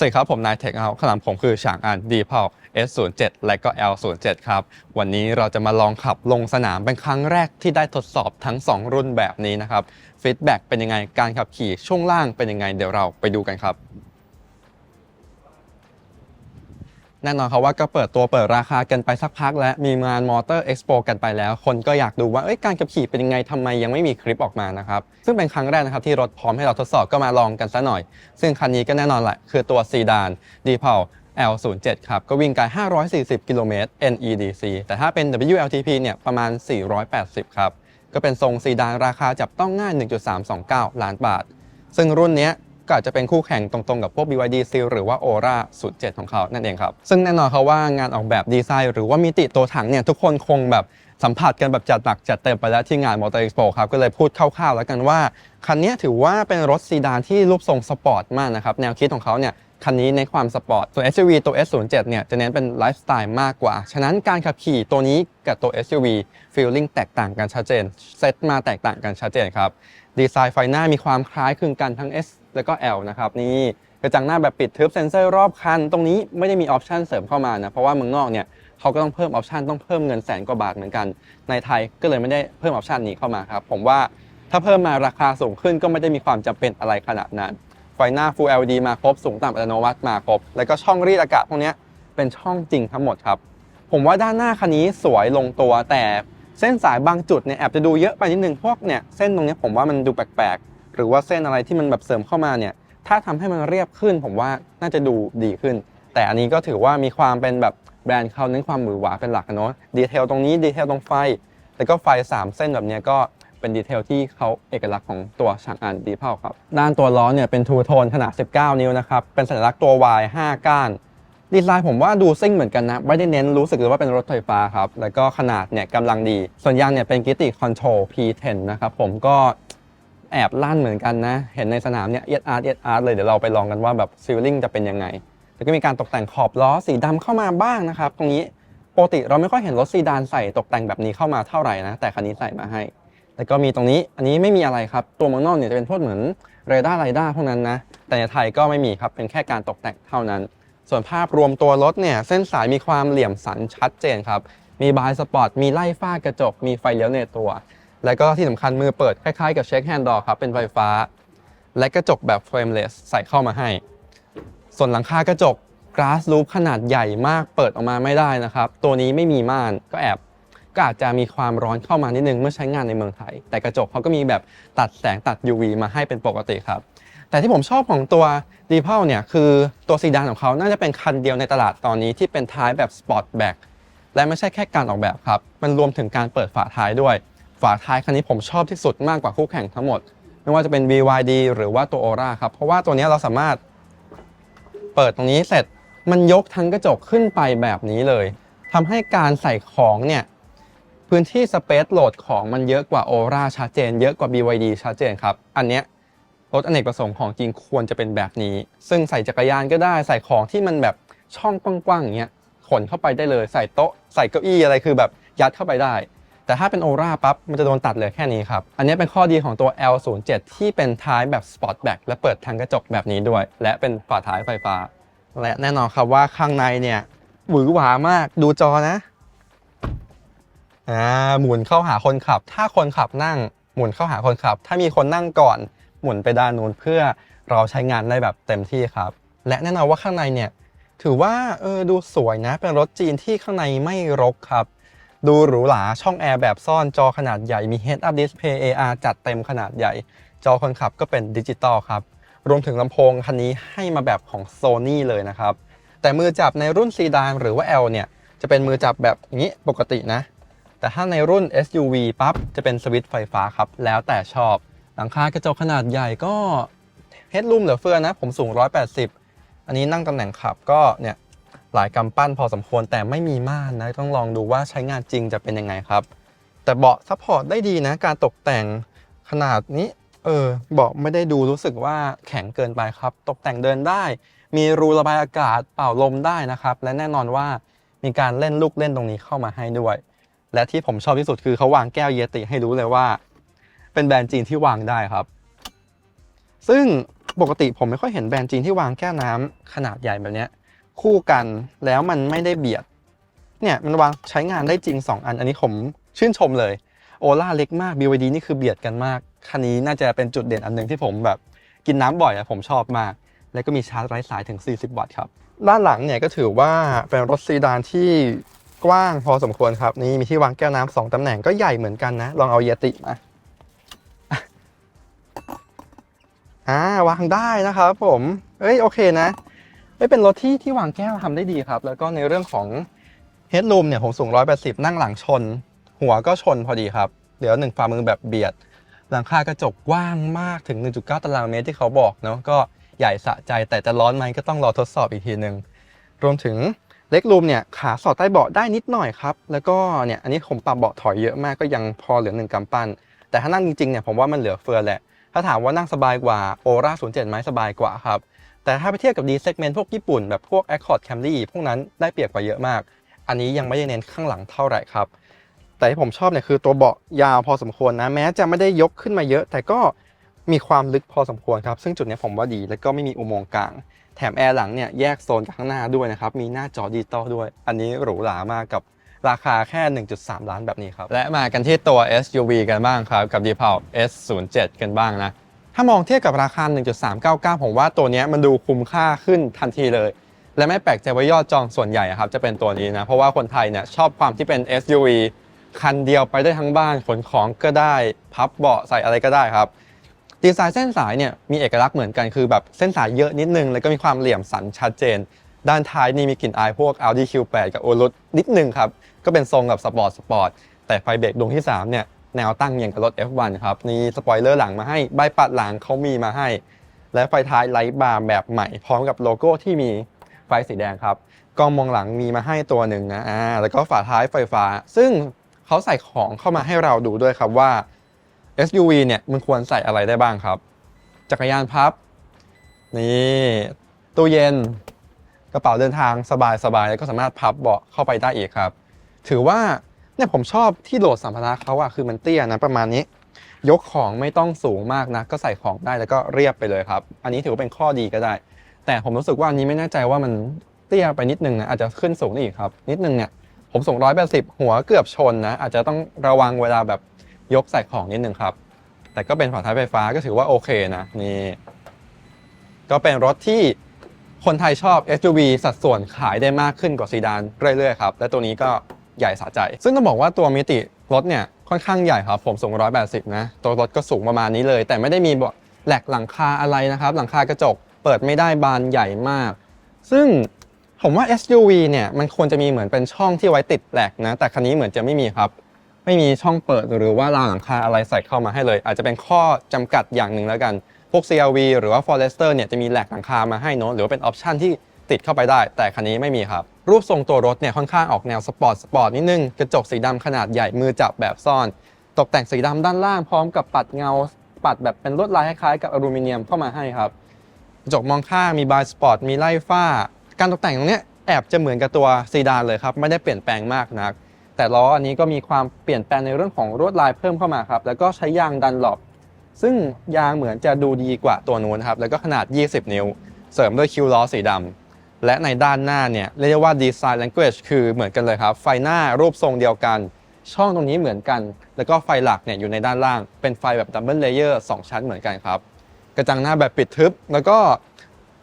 สวัสดีครับ ผมนายเทคครับข้างหลังผมคือฉางอันดีพาว S07 และก็ L07 ครับ วันนี้เราจะมาลองขับลงสนามเป็นครั้งแรกที่ได้ทดสอบทั้ง 2 รุ่นแบบนี้นะครับฟีดแบ็กเป็นยังไงการขับขี่ช่วงล่างเป็นยังไงเดี๋ยวเราไปดูกันครับ แน่นอนครับว่าก็เปิดตัวเปิดราคากันไปสักพัก และมีงานมอเตอร์เอ็กซ์โปกันไปแล้ว คนก็อยากดูว่าการขับขี่เป็นยังไงทำไมยังไม่มีคลิปออกมานะครับ ซึ่งเป็นครั้งแรกนะครับที่รถพร้อมให้เราทดสอบก็มาลองกันซะหน่อย ซึ่งคันนี้ก็แน่นอนแหละคือตัวซีดาน d p a l L07 ครับ ก็วิ่งไกล540 กิโลเมตร NEDC แต่ถ้าเป็น WLTP เนี่ยประมาณ 480 ครับ ก็เป็นทรงซีดานราคาจับต้องง่าย 1.329 ล้านบาท ซึ่งรุ่นนี้ ก็อาจจะเป็นคู่แข่งตรงๆกับพวก BYD Seal หรือว่า Aura 07 ของเขานั่นเองครับ ซึ่งแน่นอนเขาว่างานออกแบบดีไซน์ หรือว่ามิติตัวถังเนี่ยทุกคนคงแบบสัมผัสกันแบบจัดหนักจัดเต็มไปแล้วที่งาน Motor Expo ครับ ก็เลยพูดคร่าวๆแล้วกันว่า คันนี้ถือว่าเป็นรถซีดานที่รูปทรงสปอร์ตมากนะครับ แนวคิดของเขาเนี่ยคันนี้ในความสปอร์ตส่วน SUV ตัว S07 เนี่ยจะเน้นเป็นไลฟ์สไตล์มากกว่า ฉะนั้นการขับขี่ตัวนี้กับตัว SUV feeling แตกต่างกันชัดเจน เซตมาแตกต่างกันชัดเจนครับ ดีไซน์ไฟหน้ามีความคล้ายคลึงกันทั้ง S แล้วก็ L นะครับนี่กระจังหน้าแบบปิดทึบเซ็นเซอร์รอบคัน ตรงนี้ไม่ได้มีออปชันเสริมเข้ามานะเพราะว่าเมืองนอกเนี่ยเขาก็ต้องเพิ่มออปชันต้องเพิ่มเงินแสนกว่าบาทเหมือนกัน ในไทยก็เลยไม่ได้เพิ่มออปชันนี้เข้ามาครับผมว่าถ้าเพิ่มมาราคาสูงขึ้นก็ไม่ได้มีความจำเป็นอะไรขนาดนั้นไฟหน้า Full LED มาครบสูงต่ำอัตโนมัติมาครบ แล้วก็ช่องรีดอากาศพวกนี้เป็นช่องจริงทั้งหมดครับ ผมว่าด้านหน้าคันนี้สวยลงตัวแต่เส้นสายบางจุดเนี่ยแอบจะดูเยอะไปนิดนึงพวกเนี่ยเส้นตรงนี้ผมว่ามันดูแปลก หรือว่าเส้นอะไรที่มันแบบเสริมเข้ามาเนี่ยถ้าทำให้มันเรียบขึ้น ผมว่าน่าจะดูดีขึ้น แต่อันนี้ก็ถือว่ามีความเป็นแบบแบรนด์เขาเน้นความหมือหวาเป็นหลักเนาะดีเทลตรงนี้ดีเทลตรงไฟ แล้วก็ไฟ 3 เส้นแบบนี้ก็เป็นดีเทลที่เขาเอกลักษณ์ของตัวฉางอันดีเพาครับ ด้านตัวล้อเนี่ยเป็นทูโทนขนาด 19 นิ้วนะครับ เป็นสัญลักษณ์ตัว Y 5 ก้าน ดีไซน์ผมว่าดูซิ่งเหมือนกันนะ ไม่ได้เน้นรู้สึกเลยว่าเป็นรถไฟฟ้าครับ แล้วก็ขนาดเนี่ยกำลังดี ส่วนยางเนี่ยเป็นกิติคอนโทรล P10 นะครับผมก็ แอบลั่นเหมือนกันนะ เห็นในสนามเนี่ยเอียดอาร์ตเอียดอาร์ตเลยเดี๋ยวเราไปลองกันว่าแบบซีลิ่งจะเป็นยังไงแล้วก็มีการตกแต่งขอบล้อสีดำเข้ามาบ้างนะครับ ตรงนี้ปกติเราไม่ค่อยเห็นรถซีดานใส่ตกแต่งแบบนี้เข้ามาเท่าไหร่นะ แต่คันนี้ใส่มาให้ แล้วก็มีตรงนี้อันนี้ไม่มีอะไรครับ ตัวมองนอกเนี่ยจะเป็นพวกเหมือนเรดาร์ไรด้าพวกนั้นนะ แต่ในไทยก็ไม่มีครับเป็นแค่การตกแต่งเท่านั้น ส่วนภาพรวมตัวรถเนี่ยเส้นสายมีความเหลี่ยมสันชัดเจนครับมีบายสปอร์ตมีไล่ฝ้ากระจกมีไฟเลี้ยวในตัว แล้วก็ที่สำคัญมือเปิดคล้ายๆกับเช็คแฮนด์ดอครับเป็นไฟฟ้า และกระจกแบบเฟรมเลสใส่เข้ามาให้ ส่วนหลังคากระจก glass roof ขนาดใหญ่มากเปิดออกมาไม่ได้นะครับ ตัวนี้ไม่มีม่านก็แอบก็อาจจะมีความร้อนเข้ามานิดนึงเมื่อใช้งานในเมืองไทย แต่กระจกเขาก็มีแบบตัดแสงตัด UV มาให้เป็นปกติครับ แต่ที่ผมชอบของตัว d e p a l เนี่ยคือตัวซีดานของเขาน่าจะเป็นคันเดียวในตลาดตอนนี้ที่เป็นท้ายแบบสปอร์ตแบ็กและไม่ใช่แค่การออกแบบครับ มันรวมถึงการเปิดฝาท้ายด้วย ฝาท้ายคันนี้ผมชอบที่สุดมากกว่าคู่แข่งทั้งหมด ไม่ว่าจะเป็น BYD หรือว่าตัว Aura ครับ เพราะว่าตัวนี้เราสามารถเปิดตรงนี้เสร็จมันยกทั้งกระจกขึ้นไปแบบนี้เลยทำให้การใส่ของเนี่ย พื้นที่สเปซโหลดของมันเยอะกว่า Aura ชัดเจน เยอะกว่า BYD ชัดเจนครับ อันเนี้ยรถอเนกประสงค์ของจริงควรจะเป็นแบบนี้ ซึ่งใส่จักรยานก็ได้ใส่ของที่มันแบบช่องกว้างๆอย่างเงี้ยขนเข้าไปได้เลย ใส่โต๊ะ ใส่เก้าอี้อะไรคือแบบยัดเข้าไปได้ แต่ถ้าเป็น Aura ปั๊บมันจะโดนตัดเหลือแค่นี้ครับ อันนี้เป็นข้อดีของตัว L07 ที่เป็นท้ายแบบ Sportback และเปิดทางกระจกแบบนี้ด้วย และเป็นฝาท้ายไฟฟ้า และแน่นอนครับว่าข้างในเนี่ยหวือหวามากดูจอนะอ่าหมุนเข้าหาคนขับ ถ้าคนขับนั่งหมุนเข้าหาคนขับ ถ้ามีคนนั่งก่อนหมุนไปด้านนู้นเพื่อเราใช้งานได้แบบเต็มที่ครับ และแน่นอนว่าข้างในเนี่ยถือว่าเออดูสวยนะเป็นรถจีนที่ข้างในไม่รกครับ ดูหรูหรา ช่องแอร์แบบซ่อนจอขนาดใหญ่ มี Head Up Display AR จัดเต็มขนาดใหญ่ จอคนขับก็เป็นดิจิตอลครับ รวมถึงลำโพงคันนี้ให้มาแบบของ Sony เลยนะครับ แต่มือจับในรุ่นซีดานหรือว่า L เนี่ย จะเป็นมือจับแบบนี้ปกตินะ แต่ถ้าในรุ่น SUV ปั๊บ จะเป็นสวิตช์ไฟฟ้าครับ แล้วแต่ชอบ หลังคากระจกขนาดใหญ่ก็เฮดรูมเหลือเฟือนะ ผมสูง 180 อันนี้นั่งตำแหน่งขับก็เนี่ย หลายกำปั้นพอสมควรแต่ไม่มีม่านนะต้องลองดูว่าใช้งานจริงจะเป็นยังไงครับ แต่เบาะซัพพอร์ตได้ดีนะ การตกแต่งขนาดนี้เออเบาะไม่ได้ดูรู้สึกว่าแข็งเกินไปครับ ตกแต่งเดินได้ มีรูระบายอากาศเป่าลมได้นะครับ และแน่นอนว่ามีการเล่นลูกเล่นตรงนี้เข้ามาให้ด้วย และที่ผมชอบที่สุดคือเขาวางแก้วเยติให้รู้เลยว่า เป็นแบรนด์จีนที่วางได้ครับ ซึ่งปกติผมไม่ค่อยเห็นแบรนด์จีนที่วางแก้วน้ำขนาดใหญ่แบบนี้ คู่กันแล้วมันไม่ได้เบียด เนี่ยมันวางใช้งานได้จริง 2 อัน อันนี้ผมชื่นชมเลยโอล่าเล็กมาก BYD นี่คือเบียดกันมาก คันนี้น่าจะเป็นจุดเด่นอันหนึ่งที่ผมแบบกินน้ำบ่อยอะผมชอบมาก แล้วก็มีชาร์จไร้สายถึง 40 วัตต์ครับ ด้านหลังเนี่ยก็ถือว่าเป็นรถซีดานที่กว้างพอสมควรครับ นี่มีที่วางแก้วน้ำสองตำแหน่งก็ใหญ่เหมือนกันนะ ลองเอาเยติมาอ่าวางได้นะครับผม เอ้ยโอเคนะ เป็นรถที่ที่วางแก้วทำได้ดีครับ แล้วก็ในเรื่องของเฮด r ูมเนี่ยผมสูง 180 นั่งหลังชน หัวก็ชนพอดีครับ เดี๋ยวหนึ่งฝ่ามือแบบเบียด หลังคากระจกกว้างมากถึง 1.9 ตารางเมตรที่เขาบอกเนาะก็ใหญ่สะใจแต่จะร้อนไหมก็ต้องรอทดสอบอีกทีหนึ่งรวมถึงเล็กรูมเนี่ยขาสอดใต้เบาะได้นิดหน่อยครับ แล้วก็เนี่ยอันนี้ผมปรับเบาะถอยเยอะมากก็ยังพอเหลือหนึ่งกำปั้น แต่ถ้านั่งจริงๆเนี่ยผมว่ามันเหลือเฟือแหละ ถ้าถามว่านั่งสบายกว่าโอรา07ไหมสบายกว่าครับ แต่ถ้าไปเทียบกับ D segment พวกญี่ปุ่นแบบพวก Accord Camry พวกนั้นได้เปรียบกว่าเยอะมาก อันนี้ยังไม่ได้เน้นข้างหลังเท่าไหร่ครับ แต่ที่ผมชอบเนี่ยคือตัวเบาะยาวพอสมควรนะ แม้จะไม่ได้ยกขึ้นมาเยอะ แต่ก็มีความลึกพอสมควรครับ ซึ่งจุดนี้ผมว่าดีแล้วก็ไม่มีอุโมงค์กลาง แถมแอร์หลังเนี่ยแยกโซนกับข้างหน้าด้วยนะครับ มีหน้าจอดิจิตอลด้วย อันนี้หรูหรามากกับราคาแค่ 1.3 ล้านแบบนี้ครับ และมากันที่ตัว SUV กันบ้างครับ กับ d e p a l S07 กันบ้างนะ ถ้ามองเทียบกับราคา 1.399 ผมว่าตัวนี้มันดูคุ้มค่าขึ้นทันทีเลย และไม่แปลกใจว่ายอดจองส่วนใหญ่ครับจะเป็นตัวนี้นะ เพราะว่าคนไทยเนี่ยชอบความที่เป็น SUV คันเดียวไปได้ทั้งบ้านขนของก็ได้ พับเบาะใส่อะไรก็ได้ครับดีไซน์เส้นสายเนี่ยมีเอกลักษณ์เหมือนกันคือแบบเส้นสายเยอะนิดนึง แล้วก็มีความเหลี่ยมสันชัดเจน ด้านท้ายนี่มีกลิ่นอายพวก Audi Q8 กับ o l u s นิดนึงครับก็เป็นทรงแบบสปอร์ตสปอร์ตแต่ไฟเบรกดวงที่3เนี่ย แนวตั้งอย่างกับรถ F1 ครับนี่สปอยเลอร์หลังมาให้ใบปัดหลังเขามีมาให้ และไฟท้ายไลท์บาร์แบบใหม่ พร้อมกับโลโก้ที่มีไฟสีแดงครับกล้องมองหลังมีมาให้ตัวหนึ่งนะอ่าแล้วก็ฝาท้ายไฟฟ้า ซึ่งเขาใส่ของเข้ามาให้เราดูด้วยครับว่า SUV เนี่ยมันควรใส่อะไรได้บ้างครับ จักรยานพับ นี่ตู้เย็น กระเป๋าเดินทางสบายๆแล้วก็สามารถพับเบาะเข้าไปได้อีกครับ ถือว่า เนี่ยผมชอบที่โหลดสัมภาระเขาอะคือมันเตี้ยนะประมาณนี้ ยกของไม่ต้องสูงมากนะก็ใส่ของได้แล้วก็เรียบไปเลยครับ อันนี้ถือว่าเป็นข้อดีก็ได้ แต่ผมรู้สึกว่าอันนี้ไม่แน่ใจว่ามันเตี้ยไปนิดนึงนะอาจจะขึ้นสูงได้อีกครับ นิดนึงเนี่ยผมสูงร้อยแปดสิบหัวเกือบชนนะ อาจจะต้องระวังเวลาแบบยกใส่ของนิดนึงครับ แต่ก็เป็นฝาท้ายไฟฟ้าก็ถือว่าโอเคนะนี่ก็เป็นรถที่คนไทยชอบ SUV สัดส่วนขายได้มากขึ้นกว่าซีดานเรื่อยๆครับ และตัวนี้ก็ ใหญ่สะใจ ซึ่งต้องบอกว่าตัวมิติรถเนี่ยค่อนข้างใหญ่ครับผมสูง 180 นะ ตัวรถก็สูงประมาณนี้เลย แต่ไม่ได้มีบาะแหลกหลังคาอะไรนะครับ หลังคากระจกเปิดไม่ได้บานใหญ่มาก ซึ่งผมว่า SUV เนี่ยมันควรจะมีเหมือนเป็นช่องที่ไว้ติดแหลกนะ แต่คันนี้เหมือนจะไม่มีครับ ไม่มีช่องเปิดหรือว่าราวหลังคาอะไรใส่เข้ามาให้เลย อาจจะเป็นข้อจำกัดอย่างหนึ่งแล้วกัน พวก CRV หรือว่า Forester เนี่ยจะมีแหลกหลังคามาให้เนอะหรือว่าเป็นออปชันที่ ติดเข้าไปได้ แต่คันนี้ไม่มีครับ รูปทรงตัวรถเนี่ยค่อนข้างออกแนวสปอร์ตสปอร์ตนิดนึง กระจกสีดำขนาดใหญ่มือจับแบบซ่อน ตกแต่งสีดำด้านล่างพร้อมกับปัดเงา ปัดแบบเป็นลวดลายคล้ายๆกับอลูมิเนียมเข้ามาให้ครับ กระจกมองข้างมีบายสปอร์ตมีไล่ฝ้า การตกแต่งตรงเนี้ยแอบจะเหมือนกับตัวซีดานเลยครับไม่ได้เปลี่ยนแปลงมากนัก แต่ล้ออันนี้ก็มีความเปลี่ยนแปลงในเรื่องของลวดลายเพิ่มเข้ามาครับแล้วก็ใช้ยางดันหลบซึ่งยางเหมือนจะดูดีกว่าตัวนู้นครับแล้วก็ขนาด 20 นิ้ว เสริมด้วยคิวล้อสีดำ และในด้านหน้าเนี่ยเรียกว่าดีไซน์ language คือเหมือนกันเลยครับ ไฟหน้ารูปทรงเดียวกัน ช่องตรงนี้เหมือนกัน แล้วก็ไฟหลักเนี่ยอยู่ในด้านล่าง เป็นไฟแบบดับเบิลเลเยอร์2ชั้นเหมือนกันครับ กระจังหน้าแบบปิดทึบ แล้วก็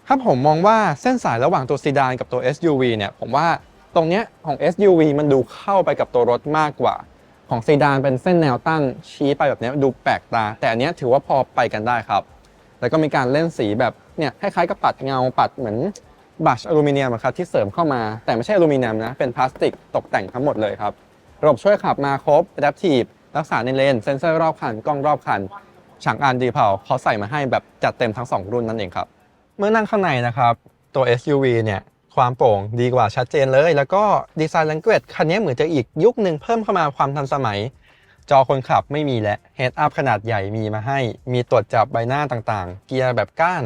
ถ้าผมมองว่าเส้นสายระหว่างตัวซีดานกับตัว SUV เนี่ยผมว่าตรงเนี้ยของ SUV มันดูเข้าไปกับตัวรถมากกว่า ของซีดานเป็นเส้นแนวตั้งชี้ไปแบบนี้ดูแปลกตา แต่อันนี้ถือว่าพอไปกันได้ครับ แล้วก็มีการเล่นสีแบบเนี่ยคล้ายๆกับปัดเงาปัดเหมือน บัชอลูมิเนียมครับที่เสริมเข้ามาแต่ไม่ใช่อลูมิเนียมนะ เป็นพลาสติกตกแต่งทั้งหมดเลยครับ ระบบช่วยขับมาครบ Adaptive รักษาในเลนเซ็นเซอร์รอบคัน กล้องรอบคันฉางอันดีเผาเขาใส่มาให้แบบจัดเต็มทั้ง 2 รุ่นนั่นเองครับ เมื่อนั่งข้างในนะครับ ตัว SUV เนี่ยความโปร่งดีกว่าชัดเจนเลย แล้วก็ดีไซน์ language คันนี้เหมือนจะอีกยุคหนึ่งเพิ่มเข้ามาความทันสมัย จอคนขับไม่มีแล้ว Head Up ขนาดใหญ่มีมาให้ มีตรวจจับใบหน้าต่างๆ เกียร์แบบก้าน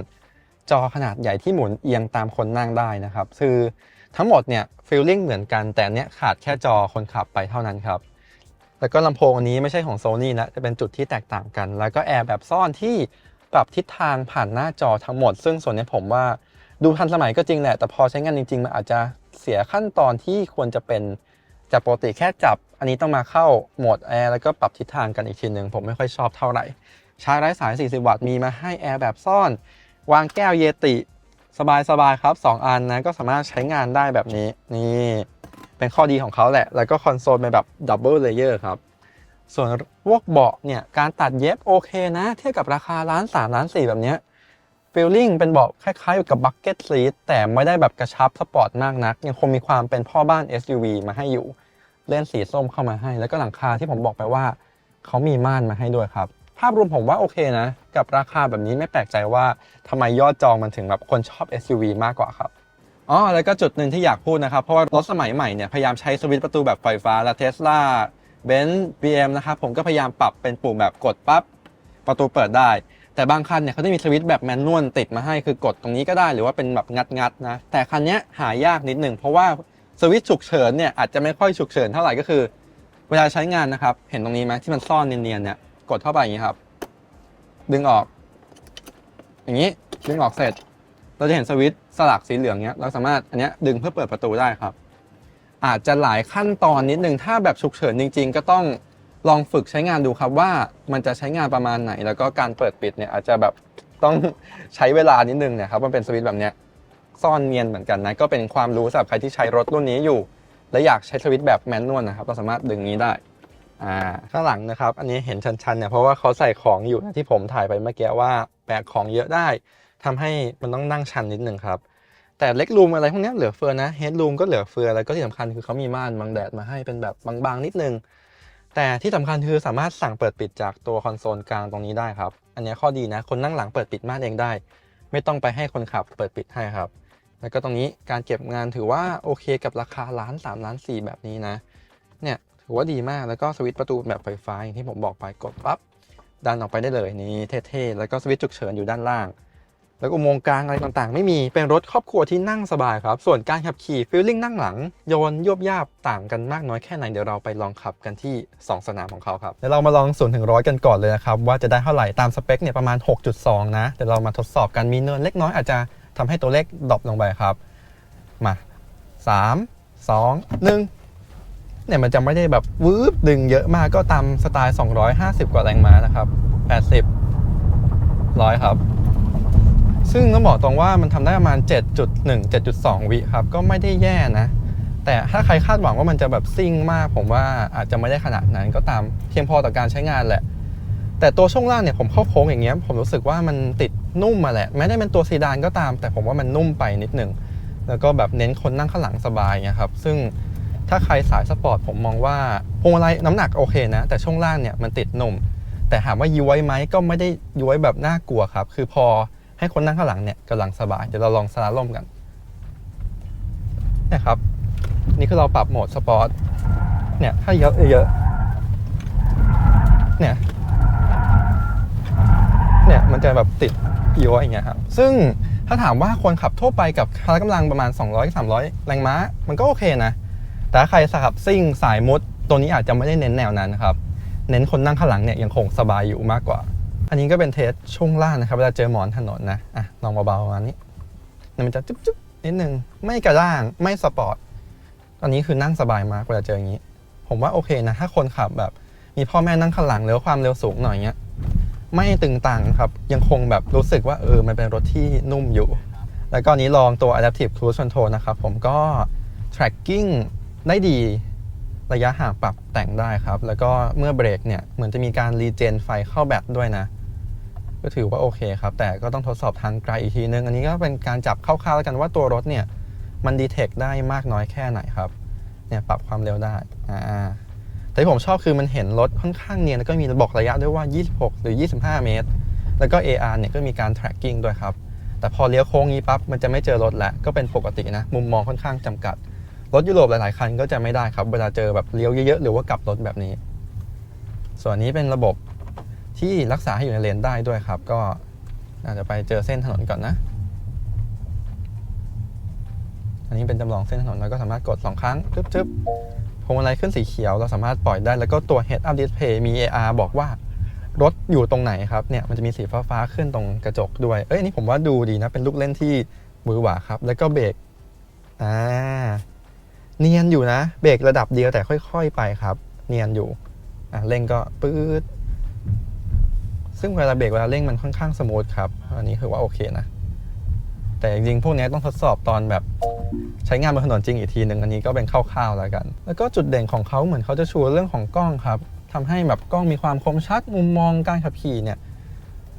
จอขนาดใหญ่ที่หมุนเอียงตามคนนั่งได้นะครับ คือทั้งหมดเนี่ยฟีลลิ่งเหมือนกัน แต่เนี้ยขาดแค่จอคนขับไปเท่านั้นครับ แล้วก็ลำโพงอันนี้ไม่ใช่ของ Sony นะจะเป็นจุดที่แตกต่างกัน แล้วก็แอร์แบบซ่อนที่ปรับทิศทางผ่านหน้าจอทั้งหมด ซึ่งส่วนนี้ผมว่าดูทันสมัยก็จริงแหละ แต่พอใช้งานจริงๆ มันอาจจะเสียขั้นตอนที่ควรจะเป็นจากปกติแค่จับ อันนี้ต้องมาเข้าโหมดแอร์แล้วก็ปรับทิศทางกันอีกทีหนึ่งผมไม่ค่อยชอบเท่าไหร่ชาร์จไร้สาย 40 วัตต์มีมาให้แอร์แบบซ่อน วางแก้วเยติ สบายๆครับ 2 อันนะก็สามารถใช้งานได้แบบนี้นี่เป็นข้อดีของเขาแหละ แล้วก็คอนโซลเป็นแบบดับเบิลเลเยอร์ครับ ส่วนพวกเบาะเนี่ยการตัดเย็บโอเคนะ เทียบกับราคาล้านสามล้านสี่แบบเนี้ยฟีลลิ่งเป็นเบาะคล้ายๆกับบักเก็ตซีทแต่ไม่ได้แบบกระชับสปอร์ตมากนัก ยังคงมีความเป็นพ่อบ้าน SUV มาให้อยู่ เล่นสีส้มเข้ามาให้ แล้วก็หลังคาที่ผมบอกไปว่า เขามีม่านมาให้ด้วยครับ ภาพรวมผมว่าโอเคนะ กับราคาแบบนี้ไม่แปลกใจว่าทำไมยอดจองมันถึงแบบคนชอบ SUV มากกว่าครับอ๋อแล้วก็จุดหนึ่งที่อยากพูดนะครับ เพราะว่ารถสมัยใหม่เนี่ยพยายามใช้สวิตช์ประตูแบบไฟฟ้าและเทสลาเบนซ์บีเอ็มนะครับผมก็พยายามปรับเป็นปุ่มแบบกดปั๊บประตูเปิดได้ แต่บางคันเนี่ยเขาจะมีสวิตช์แบบแมนนวลติดมาให้คือกดตรงนี้ก็ได้หรือว่าเป็นแบบงัดๆนะแต่คันนี้หายากนิดหนึ่งเพราะว่าสวิตช์ฉุกเฉินเนี่ยอาจจะไม่ค่อยฉุกเฉินเท่าไหร่ก็คือ เวลาใช้งานนะครับเห็นตรงนี้ไหมที่มันซ่อนเนียนๆเนี่ย กดเข้าไปอย่างนี้ครับ ดึงออก อย่างนี้ดึงออกเสร็จ เราจะเห็นสวิตช์สลักสีเหลืองเนี้ยเราสามารถอันเนี้ยดึงเพื่อเปิดประตูได้ครับ อาจจะหลายขั้นตอนนิดนึงถ้าแบบฉุกเฉินจริง ๆ ก็ต้องลองฝึกใช้งานดูครับว่ามันจะใช้งานประมาณไหน แล้วก็การเปิดปิดเนี่ยอาจจะแบบต้องใช้เวลานิดนึงเนี่ยครับมันเป็นสวิตช์แบบเนี้ยซ่อนเนียนเหมือนกันนะก็เป็นความรู้สำหรับใครที่ใช้รถรุ่นนี้อยู่ และอยากใช้สวิตช์แบบแมนนวลนะครับเราสามารถดึงนี้ได้ อ่าข้างหลังนะครับ อันนี้เห็นชันๆเนี่ยเพราะว่าเขาใส่ของอยู่นะที่ผมถ่ายไปเมื่อกี้ว่าแบกของเยอะได้ทำให้มันต้องนั่งชันนิดนึงครับ แต่เล็กรูมอะไรพวกนี้เหลือเฟือนะเฮดรูมก็เหลือเฟือแล้วก็ที่สำคัญคือเขามีม่านบังแดดมาให้เป็นแบบบางๆนิดนึง แต่ที่สำคัญคือสามารถสั่งเปิดปิดจากตัวคอนโซลกลางตรงนี้ได้ครับ อันนี้ข้อดีนะ คนนั่งหลังเปิดปิดม่านเองได้ ไม่ต้องไปให้คนขับเปิดปิดให้ครับ แล้วก็ตรงนี้การเก็บงานถือว่าโอเคกับราคาล้านสามล้านสี่แบบนี้นะเนี่ย ถือว่าดีมากแล้วก็สวิตช์ประตูแบบไฟฟ้าอย่างที่ผมบอกไปกดปั๊บดันออกไปได้เลยนี่เท่ๆแล้วก็สวิตช์ฉุกเฉินอยู่ด้านล่าง แล้วก็อุโมงค์กลางอะไรต่างๆ ไม่มีเป็นรถครอบครัวที่นั่งสบายครับ ส่วนการขับขี่ฟีลลิ่งนั่งหลัง โยนยวบยาบต่างกันมากน้อยแค่ไหนเดี๋ยวเราไปลองขับกันที่ 2 สนามของเขาครับเดี๋ยวเรามาลอง0ูนถึงร้อยกันก่อนเลยนะครับว่าจะได้เท่าไหร่ตามสเปคเนี่ยประมาณ 6.2 นะเดี๋ยวเรามาทดสอบกันมีเนินเล็กน้อยอาจจะทำให้ตัวเลขดรอปลงไปครับมา 3 2 1 เนี่ยมันจะไม่ได้แบบวืบดึงเยอะมากก็ตามสไตล์ 250 กว่าแรงม้านะครับ 80 100 ครับ ซึ่งต้องบอกตรงว่ามันทำได้ประมาณ 7.1 7.2 วิครับ ก็ไม่ได้แย่นะ แต่ถ้าใครคาดหวังว่ามันจะแบบซิ่งมาก ผมว่าอาจจะไม่ได้ขนาดนั้นก็ตามเพียงพอต่อการใช้งานแหละ แต่ตัวช่วงล่างเนี่ยผมเข้าโค้งอย่างเงี้ยผมรู้สึกว่ามันติดนุ่มมาแหละ แม้ได้เป็นตัวซีดานก็ตาม แต่ผมว่ามันนุ่มไปนิดหนึ่งแล้วก็แบบเน้นคนนั่งข้างหลังสบายเงี้ยครับซึ่ง ถ้าใครสายสปอร์ตผมมองว่าพวงมาลัยน้ำหนักโอเคนะ แต่ช่วงล่างเนี่ยมันติดหนุ่ม แต่ถามว่าย้วยไหมก็ไม่ได้ย้วยแบบน่ากลัวครับ คือพอให้คนนั่งข้างหลังเนี่ยกำลังสบาย เดี๋ยวเราลองสลาล่มกันนี่ยครับ นี่คือเราปรับโหมดสปอร์ตเนี่ยถ้าเยอะเยอะเนี่ยเนี่ยมันจะแบบติดย้อยอย่างเงี้ยครับซึ่งถ้าถามว่าคนขับทั่วไปกับพละกำลังประมาณ 200-300 แรงม้า มันก็โอเคนะ แต่ถ้าใครขับซิ่งสายมุด ตัวนี้อาจจะไม่ได้เน้นแนวนั้นครับ เน้นคนนั่งข้างหลังเนี่ยยังคงสบายอยู่มากกว่า อันนี้ก็เป็นเทสช่วงล่างนะครับเวลาเจอหมอนถนนนะอะลองเบาๆประมาณนี้มันจะจุ๊บจุ๊บนิดนึงไม่กระด้างไม่สปอร์ตตอนนี้คือนั่งสบายมากเวลาเจออย่างนี้ ผมว่าโอเคนะ ถ้าคนขับแบบ มีพ่อแม่นั่งข้างหลังแล้วความเร็วสูงหน่อยเงี้ยไม่ตึงตังครับ ยังคงแบบรู้สึกว่าเออมันเป็นรถที่นุ่มอยู่ แล้วก็นี้ลองตัว Adaptive Cruise Control นะครับ ผมก็ tracking ได้ดีระยะห่างปรับแต่งได้ครับ แล้วก็เมื่อเบรกเนี่ยเหมือนจะมีการรีเจนไฟเข้าแบตด้วยนะ ก็ถือว่าโอเคครับ แต่ก็ต้องทดสอบทางไกลอีกทีนึง อันนี้ก็เป็นการจับคร่าวๆแล้วกันว่าตัวรถเนี่ย มันดีเทคได้มากน้อยแค่ไหนครับ เนี่ยปรับความเร็วได้อ่าแต่ที่ผมชอบคือมันเห็นรถค่อนข้างเนียนแล้วก็มีบอกระยะด้วยว่า 26 หรือ 25 เมตร แล้วก็ AR เนี่ยก็มีการ tracking ด้วยครับแต่พอเลี้ยวโค้งนี้ปั๊บมันจะไม่เจอรถแล้วก็เป็นปกตินะมุมมองค่อนข้างจำกัด รถยุโรปหลาย ๆ คันก็จะไม่ได้ครับ เวลาเจอแบบเลี้ยวเยอะ ๆ หรือว่ากลับรถแบบนี้ ส่วนนี้เป็นระบบที่รักษาให้อยู่ในเลนได้ด้วยครับ ก็อาจจะไปเจอเส้นถนนก่อนนะ อันนี้เป็นจำลองเส้นถนนแล้วก็สามารถกด 2 ครั้งจึ๊บๆพวงมาลัยขึ้นสีเขียว เราสามารถปล่อยได้ แล้วก็ตัว Head Up Display มี AR บอกว่ารถอยู่ตรงไหนครับ เนี่ยมันจะมีสีฟ้าๆขึ้นตรงกระจกด้วย เอ้ยนนี่ผมว่าดูดีนะ เป็นลูกเล่นที่มือหวาครับ แล้วก็เบรก อ่า เนียนอยู่นะ เบรกระดับเดียวแต่ค่อย ๆ ไปครับ เนียนอยู่อะเร่งก็ปื๊ดซึ่งเวลาเบรกเวลาเร่งมันค่อนข้างสมูทครับ อันนี้คือว่าโอเคนะ แต่จริงๆพวกนี้ต้องทดสอบตอนแบบใช้งานบนถนนจริงอีกทีหนึ่งอันนี้ก็เป็นคร่าวๆแล้วกัน แล้วก็จุดเด่นของเขาเหมือนเขาจะชูเรื่องของกล้องครับทำให้แบบกล้องมีความคมชัดมุมมองการขับขี่เนี่ย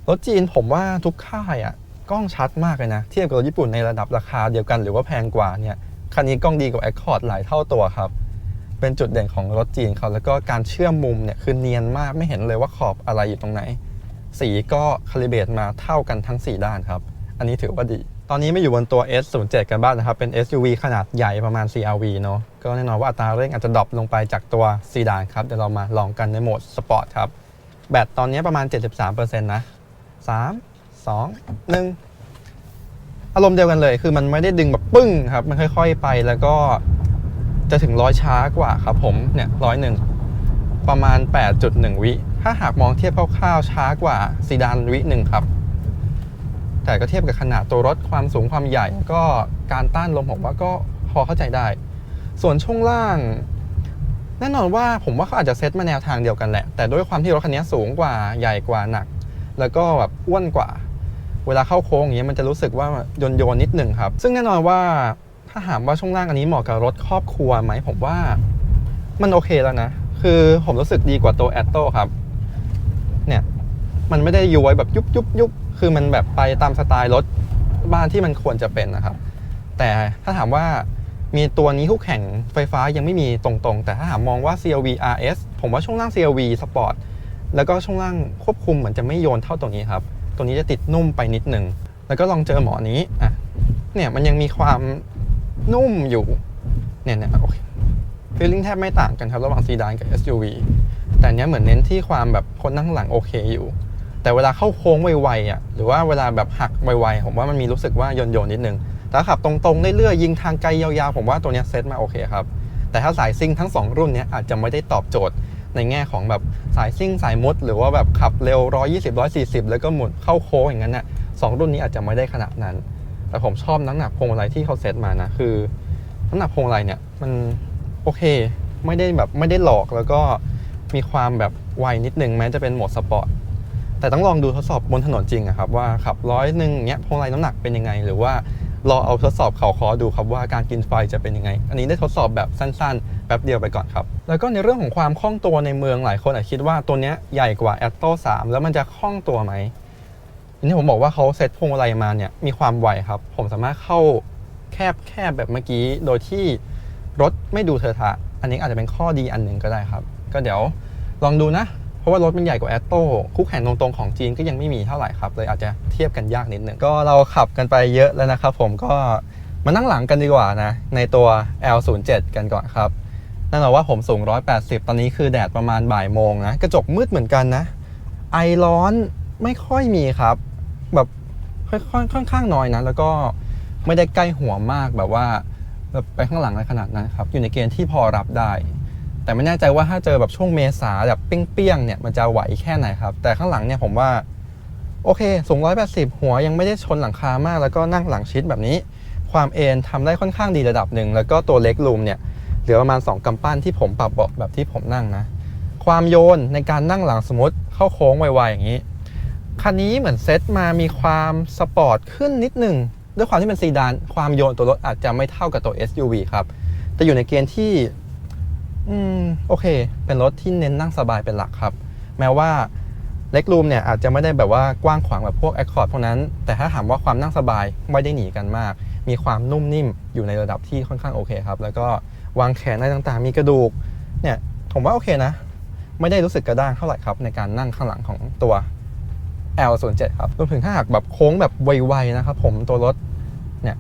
รถจีนผมว่าทุกค่ายอะกล้องชัดมากเลยนะ เทียบกับรถญี่ปุ่นในระดับราคาเดียวกันหรือว่าแพงกว่าเนี่ย คันนี้กล้องดีกว่า Accord หลายเท่าตัวครับ เป็นจุดเด่นของรถจีนเขาแล้วก็การเชื่อมมุมเนี่ยคือเนียนมากไม่เห็นเลยว่าขอบอะไรอยู่ตรงไหน สีก็คาลิเบตมาเท่ากันทั้ง 4 ด้านครับ อันนี้ถือว่าดี ตอนนี้ไม่อยู่บนตัว S07 กันบ้างนะครับ เป็น SUV ขนาดใหญ่ประมาณ CRV เนอะก็แน่นอนว่าอัตราเร่งอาจจะดรอปลงไปจากตัวซีดานครับเดี๋ยวเรามาลองกันในโหมดสปอร์ตครับแบตตอนนี้ประมาณ 73%นะ3 2 1 อารมณ์เดียวกันเลย คือมันไม่ได้ดึงแบบปึ้งครับ มันค่อย ๆ ไปแล้วก็จะถึงร้อยช้ากว่าครับผมเนี่ยร้อยหนึ่งประมาณ 8.1 วิ ถ้าหากมองเทียบคร่าวๆช้ากว่าซีดานวิหนึ่งครับ แต่ก็เทียบกับขนาดตัวรถความสูงความใหญ่ก็การต้านลมผมว่าก็พอเข้าใจได้ ส่วนช่วงล่าง แน่นอนว่าผมว่าเขาอาจจะเซตมาแนวทางเดียวกันแหละ แต่ด้วยความที่รถคันนี้สูงกว่าใหญ่กว่าหนัก แล้วก็แบบอ้วนกว่า เวลาเข้าโค้งอย่างเงี้ยมันจะรู้สึกว่าโยนโยนๆนิดหนึ่งครับ ซึ่งแน่นอนว่าถ้าถามว่าช่วงล่างอันนี้เหมาะกับรถครอบครัวไหมผมว่ามันโอเคแล้วนะ คือผมรู้สึกดีกว่าตัวแอตโต้ครับ เนี่ยมันไม่ได้ย้วยแบบยุบยุบยุบคือมันแบบไปตามสไตล์รถบ้านที่มันควรจะเป็นนะครับ แต่ถ้าถามว่ามีตัวนี้คู่แข่งไฟฟ้ายังไม่มีตรงๆ แต่ถ้าถามมองว่า CRV RS ผมว่าช่วงล่าง CRV Sport แล้วก็ช่วงล่างควบคุมเหมือนจะไม่โยนเท่าตัวนี้ครับ ตัวนี้จะติดนุ่มไปนิดหนึ่งแล้วก็ลองเจอหมอนี้อะเนี่ยมันยังมีความนุ่มอยู่เนี่ยเนี่ยโอเคฟีลลิ่งแทบไม่ต่างกันครับ ระหว่างซีดานกับ SUV แต่เนี้ยเหมือนเน้นที่ความแบบคนนั่งข้างหลังโอเคอยู่ แต่เวลาเข้าโค้งไวๆอะหรือว่าเวลาแบบหักไวๆผมว่ามันมีรู้สึกว่าโยนๆนิดนึงแต่ขับตรงๆเรื่อยๆยิงทางไกลยาวๆ ผมว่าตัวเนี้ยเซตมาโอเคครับ แต่ถ้าสายซิ่งทั้ง 2 รุ่นเนี้ยอาจจะไม่ได้ตอบโจทย์ ในแง่ของแบบสายซิ่งสายมุด หรือว่าแบบขับเร็ว 120 140 แล้วก็หมุนเข้าโค้งอย่างนั้นน่ะสองรุ่นนี้อาจจะไม่ได้ขนาดนั้น แต่ผมชอบน้ำหนักพวงมาลัยที่เขาเซตมานะคือน้ำหนักพวงมาลัยเนี่ยมันโอเคไม่ได้แบบไม่ได้หลอกแล้วก็มีความแบบไวนิดนึงแม้จะเป็นโหมดสปอร์ตแต่ต้องลองดูทดสอบบนถนนจริงอะครับว่าขับร้อยหนึ่งเนี้ยพวงมาลัยน้ำหนักเป็นยังไง หรือว่า รอเอาทดสอบเขาคอดูครับว่าการกินไฟจะเป็นยังไง อันนี้ได้ทดสอบแบบสั้นๆ แป๊บเดียวไปก่อนครับ แล้วก็ในเรื่องของความคล่องตัวในเมืองหลายคนอาจคิดว่าตัวนี้ใหญ่กว่า a t t o 3แล้วมันจะคล่องตัวไหมอันนี้ผมบอกว่าเขาเซ็ตพวงมาลัยมาเนี่ยมีความไวครับ ผมสามารถเข้าแคบแคบแบบเมื่อกี้ โดยที่รถไม่ดูเทอะทะ อันนี้อาจจะเป็นข้อดีอันหนึ่งก็ได้ครับ ก็เดี๋ยวลองดูนะ เพราะว่ารถมันใหญ่กว่า a t t o คู่แข่งตรงๆของจีนก็ยังไม่มีเท่าไหร่ครับ เลยอาจจะเทียบกันยากนิดหนึ่งก็เราขับกันไปเยอะแล้วนะครับผมก็มานั่งหลังกันดีกว่านะ ในตัว L07 กันก่อนครับแน่นอนว่าผมสูง 180 ตอนนี้คือแดดประมาณบ่ายโมงนะกระจกมืดเหมือนกันนะ ไอร้อนไม่ค่อยมีครับ แบบค่อยๆค่อนข้างน้อยนะ แล้วก็ไม่ได้ใกล้หัวมากแบบว่าแบบไปข้างหลังอะไรขนาดนั้นครับ อยู่ในเกณฑ์ที่พอรับได้ แต่ไม่แน่ใจว่าถ้าเจอแบบช่วงเมษาแบบเปี้ยงๆเนี่ยมันจะไหวแค่ไหนครับ แต่ข้างหลังเนี่ยผมว่า โอเคสูง 180 หัวยังไม่ได้ชนหลังคามาก แล้วก็นั่งหลังชิดแบบนี้ ความเอ็นทำได้ค่อนข้างดีระดับหนึ่งแล้วก็ตัวเล็กรูมเนี่ยเหลือประมาณ 2กำปั้นที่ผมปรับเบาะแบบที่ผมนั่งนะ ความโยนในการนั่งหลังสมมติเข้าโค้งไวๆอย่างนี้คันนี้เหมือนเซ็ตมามีความสปอร์ตขึ้นนิดหนึ่งด้วยความที่เป็นซีดาน ความโยนตัวรถอาจจะไม่เท่ากับตัว SUV ครับ แต่อยู่ในเกณฑ์ที่ อืมโอเค เป็นรถที่เน้นนั่งสบายเป็นหลักครับ แม้ว่าเล็กรูมเนี่ยอาจจะไม่ได้แบบว่ากว้างขวางแบบพวก Accord พวกนั้น แต่ถ้าถามว่าความนั่งสบายไม่ได้หนีกันมาก มีความนุ่มนิ่มอยู่ในระดับที่ค่อนข้างโอเคครับ แล้วก็วางแขนอะไรต่างๆ มีกระดูก เนี่ยผมว่าโอเคนะ ไม่ได้รู้สึกกระด้างเท่าไหร่ครับ ในการนั่งข้างหลังของตัว L07 ครับรวมถึงถ้าหากแบบโค้งแบบไวๆนะครับผมตัวรถเนี่ย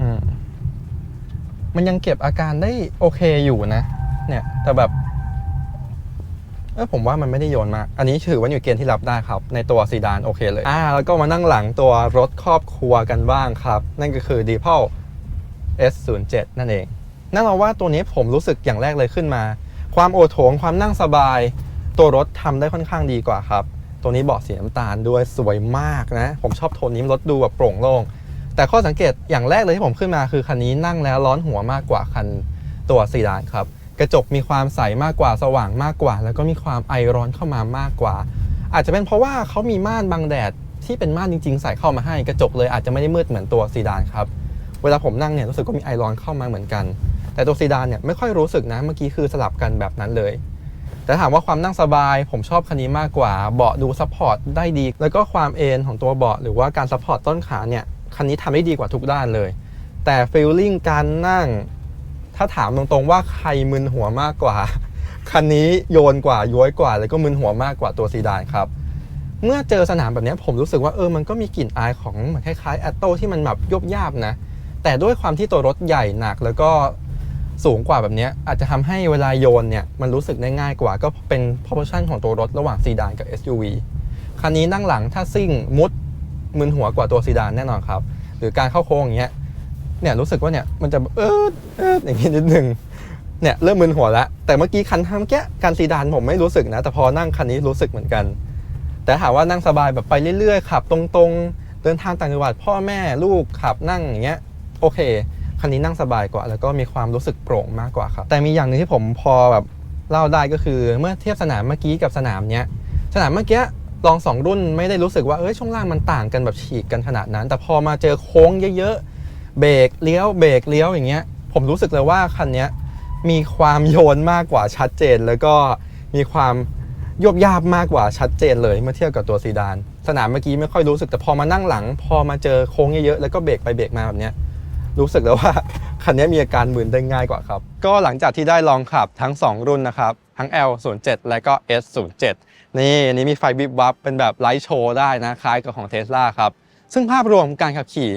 อืมมันยังเก็บอาการได้โอเคอยู่นะ เนี่ย แต่แบบ เออผมว่ามันไม่ได้โยนมาก อันนี้ถือว่าอยู่เกณฑ์ที่รับได้ครับ ในตัวซีดานโอเคเลย อ่า แล้วก็มานั่งหลังตัวรถครอบครัวกันบ้างครับ นั่นก็คือ d e p a l S07 นั่นเองแน่นอนว่าตัวนี้ผมรู้สึกอย่างแรกเลยขึ้นมา ความโอโถงความนั่งสบาย ตัวรถทำได้ค่อนข้างดีกว่าครับ ตัวนี้เบาะสีน้ำตาลด้วยสวยมากนะ ผมชอบโทนนี้รถดูแบบโปร่งโล่งแต่ข้อสังเกตอย่างแรกเลยที่ผมขึ้นมาคือคันนี้นั่งแล้วร้อนหัวมากกว่าคันตัวซีดานครับ กระจกมีความใสมากกว่าสว่างมากกว่า แล้วก็มีความไอร้อนเข้ามามากกว่า อาจจะเป็นเพราะว่าเขามีม่านบังแดดที่เป็นม่านจริง ๆ ใส่เข้ามาให้กระจกเลยอาจจะไม่ได้มืดเหมือนตัวซีดานครับเวลาผมนั่งเนี่ยรู้สึกว่ามีไอร้อนเข้ามาเหมือนกัน แต่ตัวซีดานเนี่ยไม่ค่อยรู้สึกนะเมื่อกี้คือสลับกันแบบนั้นเลย แต่ถามว่าความนั่งสบายผมชอบคันนี้มากกว่า เบาะดูซัพพอร์ตได้ดี แล้วก็ความเอนของตัวเบาะหรือว่าการซัพพอร์ตต้นขาเนี่ยคันนี้ทำได้ดีกว่าทุกด้านเลย แต่ฟีลลิ่งการนั่ง ถ้าถามตรงๆว่าใครมึนหัวมากกว่า คันนี้โยนกว่าย้อยกว่า แล้วก็มึนหัวมากกว่าตัวซีดานครับ เมื่อเจอสนามแบบนี้ผมรู้สึกว่าเออมันก็มีกลิ่นอายของเหมือนคล้ายๆแอตโต้ที่มันแบบยบยาบนะ แต่ด้วยความที่ตัวรถใหญ่หนักแล้วก็สูงกว่าแบบนี้อาจจะทำให้เวลาโยนเนี่ยมันรู้สึกได้ง่ายกว่า ก็เป็น proportion ของตัวรถระหว่างซีดานกับ SUV คันนี้นั่งหลังถ้าซิ่งมุดมึนหัวกว่าตัวซีดานแน่นอนครับ หรือการเข้าโค้งอย่างเงี้ย เนี่ยรู้สึกว่าเนี่ยมันจะเออเอออย่างงี้นิดนึงเนี่ยเริ่มมึนหัวแล้วแต่เมื่อกี้คันทำแก้การซีดานผมไม่รู้สึกนะ แต่พอนั่งคันนี้รู้สึกเหมือนกัน แต่ถามว่านั่งสบายแบบไปเรื่อยๆขับตรงๆ เดินทางต่างจังหวัดพ่อแม่ลูกขับนั่งอย่างเงี้ยโอเค คันนี้นั่งสบายกว่า แล้วก็มีความรู้สึกโปร่งมากกว่าครับ แต่มีอย่างหนึ่งที่ผมพอแบบเล่าได้ก็คือเมื่อเทียบสนามเมื่อกี้กับสนามเนี้ยสนามเมื่อกี้ลองสองรุ่นไม่ได้รู้สึกว่าเอ้ยช่วงล่างมันต่างกันแบบฉีกกันขนาดนั้น แต่พอมาเจอโค้งเยอะๆ เบรกเลี้ยวเบรกเลี้ยวอย่างเงี้ยผมรู้สึกเลยว่าคันนี้มีความโยนมากกว่าชัดเจน แล้วก็มีความยบยาบมากกว่าชัดเจนเลยเมื่อเทียบกับตัวซีดาน สนามเมื่อกี้ไม่ค่อยรู้สึกแต่พอมานั่งหลัง พอมาเจอโค้งเยอะๆแล้วก็เบรกไปเบรกมาแบบเนี้ยรู้สึกแล้วว่าคันนี้มีอาการมึนได้ง่ายกว่าครับ ก็หลังจากที่ได้ลองขับทั้ง 2 รุ่นนะครับ ทั้ง L07 และก็ S07 นี่อันนี้มีไฟวิบวับเป็นแบบไลท์โชว์ได้นะ คล้ายกับของ Tesla ครับ ซึ่งภาพรวมการขับขี่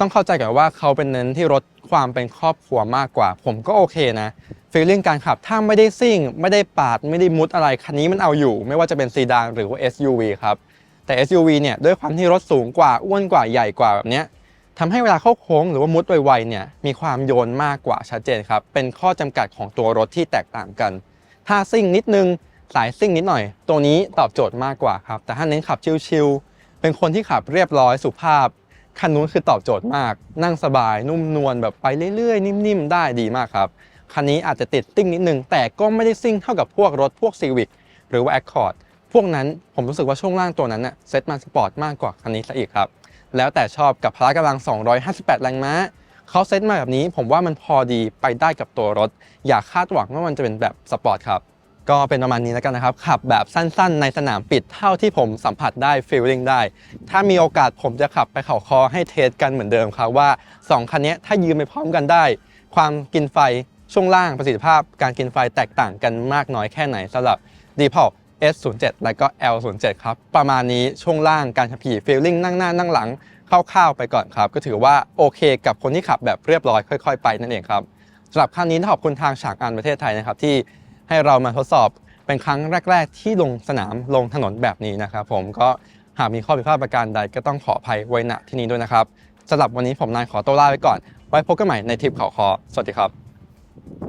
ต้องเข้าใจก่อนว่าเขาเป็นเน้นที่รถความเป็นครอบครัวมากกว่า ผมก็โอเคนะฟีลลิ่งการขับถ้าไม่ได้ซิ่ง ไม่ได้ปาดไม่ได้มุดอะไรคันนี้มันเอาอยู่ ไม่ว่าจะเป็นซีดานหรือว่า SUV ครับแต่ SUV เนี่ยด้วยความที่รถสูงกว่าอ้วนกว่าใหญ่กว่าแบบเนี้ยทำให้เวลาเข้าโค้งหรือว่ามุดไวๆเนี่ยมีความโยนมากกว่าชัดเจนครับเป็นข้อจำกัดของตัวรถที่แตกต่างกัน ถ้าซิ่งนิดนึงสายซิ่งนิดหน่อย ตัวนี้ตอบโจทย์มากกว่าครับแต่ถ้าเน้นขับชิลๆเป็นคนที่ขับเรียบร้อยสุภาพ คันนู้นคือตอบโจทย์มาก นั่งสบายนุ่มนวลแบบไปเรื่อยๆ นิ่มๆ ได้ดีมากครับ คันนี้อาจจะติดซิ่งนิดนึง แต่ก็ไม่ได้ซิ่งเท่ากับพวกรถพวก Civic หรือว่า Accord พวกนั้นผมรู้สึกว่าช่วงล่างตัวนั้นน่ะเซ็ตมาสปอร์ตมากกว่าคันนี้ซะอีกครับ แล้วแต่ชอบกับพละกำลัง 258 แรงม้าเขาเซ็ตมาแบบนี้ผมว่ามันพอดีไปได้กับตัวรถ อย่าคาดหวังว่ามันจะเป็นแบบสปอร์ตครับ ก็เป็นประมาณนี้แล้วกันนะครับ ขับแบบสั้นๆ ในสนามปิดเท่าที่ผมสัมผัสได้ฟีลลิ่งได้ ถ้ามีโอกาสผมจะขับไปเขาคอให้เทสกันเหมือนเดิมครับว่า 2 คันนี้ถ้ายืมไปพร้อมกันได้ ความกินไฟช่วงล่างประสิทธิภาพ การกินไฟแตกต่างกันมากน้อยแค่ไหนสำหรับ d e p a l S07 และก็ L07 ครับ ประมาณนี้ช่วงล่างการขับขี่ฟีลลิ่งนั่งหน้านั่งหลังคร่าวๆไปก่อนครับ ก็ถือว่าโอเคกับคนที่ขับแบบเรียบร้อยค่อย ๆ ไปนั่นเองครับสำหรับครั้งนี้ต้องขอบคุณทางฉากอันประเทศไทยนะครับที่ ให้เรามาทดสอบเป็นครั้งแรก ๆ ที่ลงสนามลงถนนแบบนี้นะครับผมก็หากมีข้อผิดพลาดประการใดก็ต้องขออภัยไว้ณที่นี้ด้วยนะครับสำหรับวันนี้ผมนายขอตัวลาไปก่อน ไว้พบกันใหม่ในทริปเขาคอสวัสดีครับ